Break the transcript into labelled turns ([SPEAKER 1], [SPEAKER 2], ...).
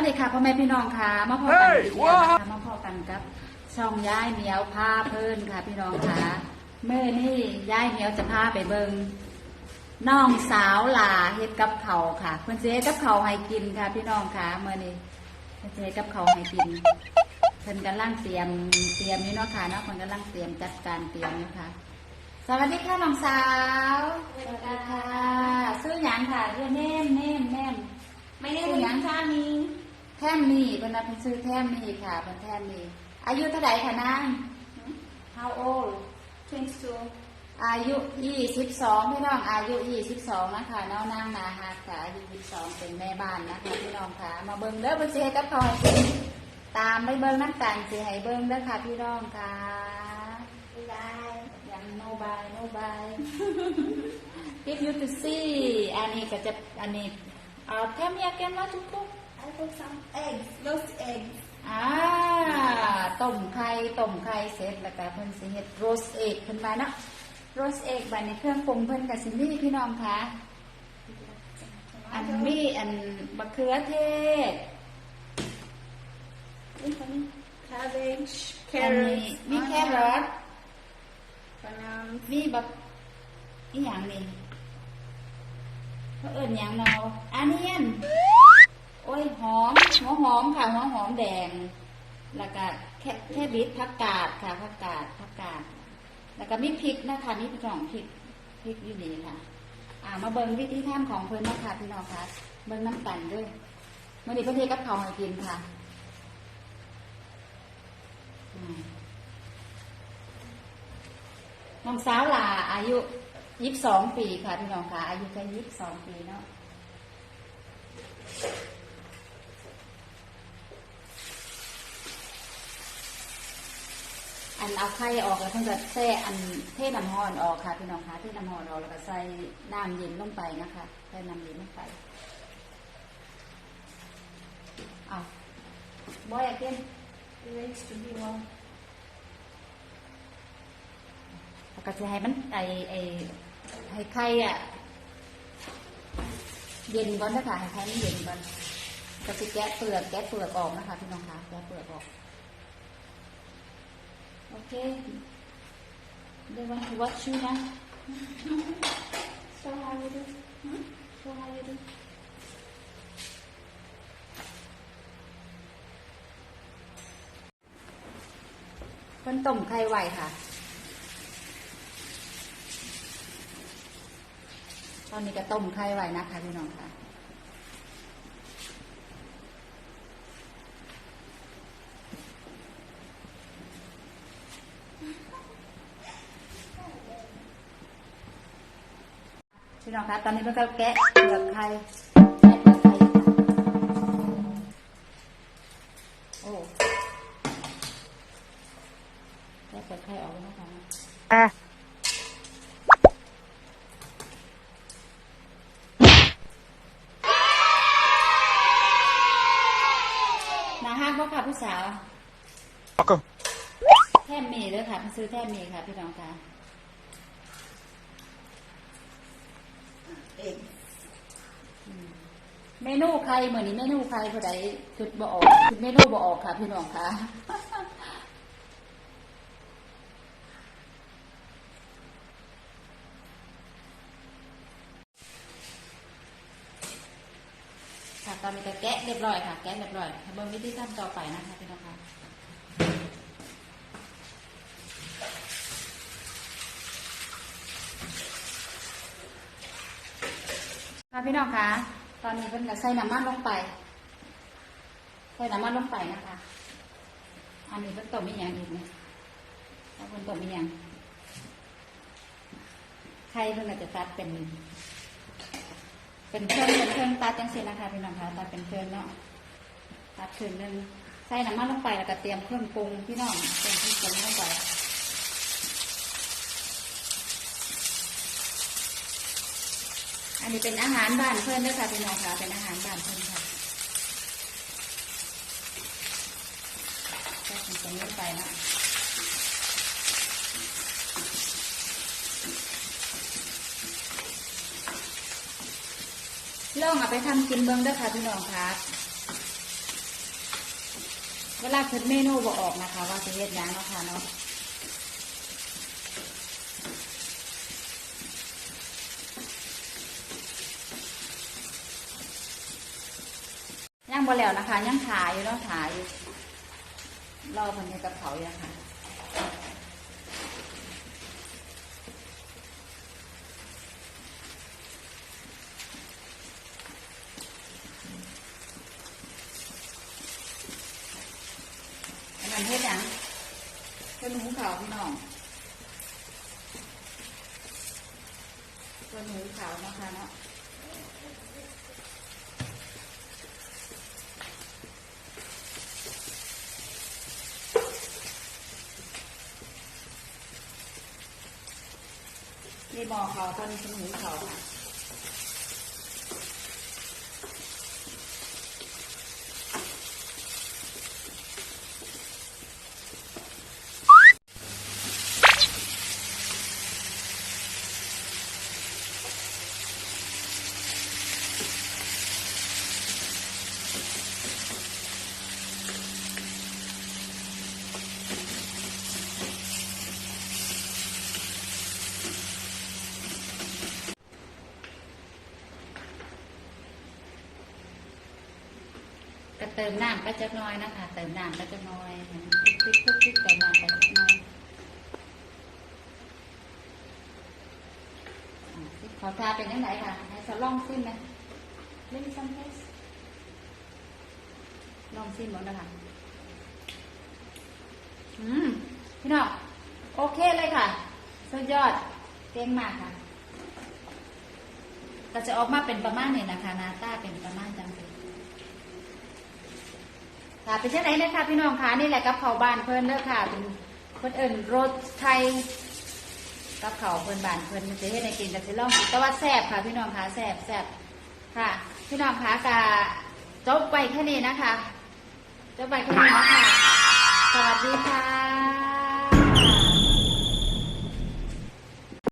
[SPEAKER 1] วัสดีค่ะพ่อแม่พี่น้องค่ะมาพอกันอีกแล้วนะคะมาพอกันกับช่องย้ายเหมียวพาเพลินค่ะ พี่น้องค่ะเมื่อนี่ย้ายเหมียวจะพาไปเบิงน้องสาวหลาเฮ็ดกับเขาวค่ะเพิ่นสิเฮ็ดกับเขาวให้กินค่ะ พี่น้องค่ะเมื่อนี้เพิ่นสิเฮ็ดกับเขาวให้กินเพิ่นกำลังเตรียมเตรียมนี่เนาะค่ะเนาะเพิ่นกำลังเตรียมจัดการเตรียมนะคะสวัสดีค่ะน้องสาวสวัสดีค่ะซื้อหยังค่ะชื่อเนมเนมเนม
[SPEAKER 2] My name is Tani.
[SPEAKER 1] แท่มนี่เป็นนักซื้อแท่มนี่ค่ะเป็นแท่มนี่อายุเท่าไหร่คะนาง How old
[SPEAKER 2] 22.
[SPEAKER 1] อายุยี่สิบสองพี่น้องอายุยี่สิบสองนะคะน้องนางนาฮาค่ะอายุยี่สิบสองเป็นแม่บ้านนะคะพี่น้องค่ะ มาเบิ้งเด้อเบิ้งสิให้กับเขาให้กินตามไปเบิ้งน้ำกันสิให้เบิ้งเด้อค่ะพี่น้องค่ะ
[SPEAKER 2] Bye.
[SPEAKER 1] ยังโนบายโนบาย Give you to see อันนี้ก็จะอันนี้เอาแท่มยาแกมมาทุกทุก
[SPEAKER 2] I put some eggs, roast eggs.
[SPEAKER 1] อ่าต้มไข่ต้มไข่เสร็จแล้วก็เพิ่นสิเฮ็ดโรสเอกขึ้นมาเนาะโรสเอกบัดนี้เครื่องปรุงเพิ่นก็สิมีพี่น้องคะอันมีอันมะเขือเทศ
[SPEAKER 2] Cabbage,
[SPEAKER 1] อันนี้
[SPEAKER 2] carrots,
[SPEAKER 1] มีแครอท
[SPEAKER 2] bananas,
[SPEAKER 1] มีบักอีหยังนี่เขาเอิ้นหยังเนาะอันเนียน โอ้ยหอมหัวหอมค่ะหัวหอมแดงแล้วก็แค่แค่บิดผักกาดค่ะผักกาดผักกาดแล้วก็มีพริกนะคะมีสองพริกพริกอยู่นี่ค่ะ อ่า มาเบิ่งวิธีทำของเพิ่อนนะคะพี่น้องค่ะเบิ่งน้ำกันด้วยมื่อนี้เพิ่นเทกับเขาให้กินค่ะน้องสาวลาอายุยี่สิบสองปีค่ะพี่น้องค่ะ อายุแค่ยี่สิบสองปีเนาะ อันเอาไข่ออกแล้วเพิ่นก็แช่อันเทน้ำร้อนออกค่ะพี่น้องคะเทน้ำร้อนออกแล้วก็ใส่น้ำเย็นลงไปนะคะใส่น้ำเย็นลงไปเอาบ่อยากกิน
[SPEAKER 2] it needs to be warm.
[SPEAKER 1] แล้วก็จะให้มันไอไอให้ไข่อะเย็นก่อนนะคะให้ไข่มันเย็นก่อนก็จะแกะเปลือกแกะเปลือกออกนะคะพี่น้องคะแกะเปลือกออก โอเคเดี๋ยววันวัดชื่อนะ
[SPEAKER 2] So how you do? Hmm? So how you do?
[SPEAKER 1] เพิ่นต้มไข่ไว้ค่ะตอนนี้ก็ต้มไข่ไว้นะคะพี่น้องค่ะ พี่น้องคะตอนนี้เพิ่นก็แกะเปลือกไข่แกะเปลือกไข่ค่ะโอ้แกะเปลือกไข่ออกแล้วนะคะนาฮักบ่ค่ะผู้สาว
[SPEAKER 3] Paco.
[SPEAKER 1] แท่มีเด้อค่ะซื้อแท่มีค่ะ พี่น้องค่ะ
[SPEAKER 2] Eggs.
[SPEAKER 1] เมนูใครเหมือนนี้เมนูใครผู้ใดจุดบ่ออกจุดเมนูบ่ออกค่ะ พี่น้องค่ะค่ะตอนนี้ก็แกะเรียบร้อยค่ะ แกะเรียบร้อยเบิ่งวิธีทำต่อไปนะคะพี่น้องค่ะ ค่ะพี่น้องคะตอนนี้เพิ่นก็ใส่น้ำมันลงไปใส่น้ำมันลงไปนะคะ อันนี้เพิ่นต้มมีอย่างอีกไหมเพิ่นต้มมีอย่างไข่เพิ่นก็จะตัดเป็น เป็นเครื่องเป็นเครื่องตัดจังสินะคะพี่น้องคะตัดเป็นเครื่องเนาะตัดเครื่องนึงใส่น้ำมันลงไปแล้วก็เตรียมเครื่องปรุงพี่น้องเตรียมเครื่องปรุงลงไป อันนี้เป็นอาหารบ้านเพื่อนด้วยค่ะพี่น้องค่ะเป็นอาหารบ้านเพื่อนค่ะก็เป็นตรงนี้ไปนะลองเอาไปทำกินเบิ้งด้วยค่ะพี่น้องค่ะเวลาคิดเมนูบอกออกนะคะ ว่าจะเฮ็ดยังเนาะค่ะเนาะ บ่แล้วนะคะ ยังถ่ายอยู่เนาะถ่ายอยู่รอคนนี้กับเขาอยู่นะคะอันนั้นเฮ็ดหยังเป็นหูขาวพี่น้องเป็นหูขาวนะคะเนาะ นี่หมอเขาคนเป็นหูเขาค่ะ ก็เติมน้ำก็จะน้อยนะคะ เติมน้ำก็จะน้อยคลิกคลุกคลุกเติมน้ำไปน้อยขอทาเป็นยังไงค่ะให้สลองขึ้นนะเล่นซัมเพสลองซิมหมดนะคะอืมพี่น้องโอเคเลยค่ะ สุดยอดเก่งมากค่ะก็จะออกมาเป็นประมาณนี้นะคะหนาตาเป็นประมาณจังเลย ค่ะเป็นเช่นไรนะคะพี่น้องคะนี่แหละกับเขาบ้านเพิ่นเด้อค่ะเป็นเพิ่นเอิญรสไทยกับเขาเพิ่นบ้านเพิ่นจะเฮ็ดในกินแต่สิลองกิแต่ว่าแซ่บค่ะ พี่น้องคะแซ่บแซ่บค่ะ พี่น้องคะกะจบไปแค่นี้นะคะจบไปแค่นี้นะค่ะสวัสดีค่ะ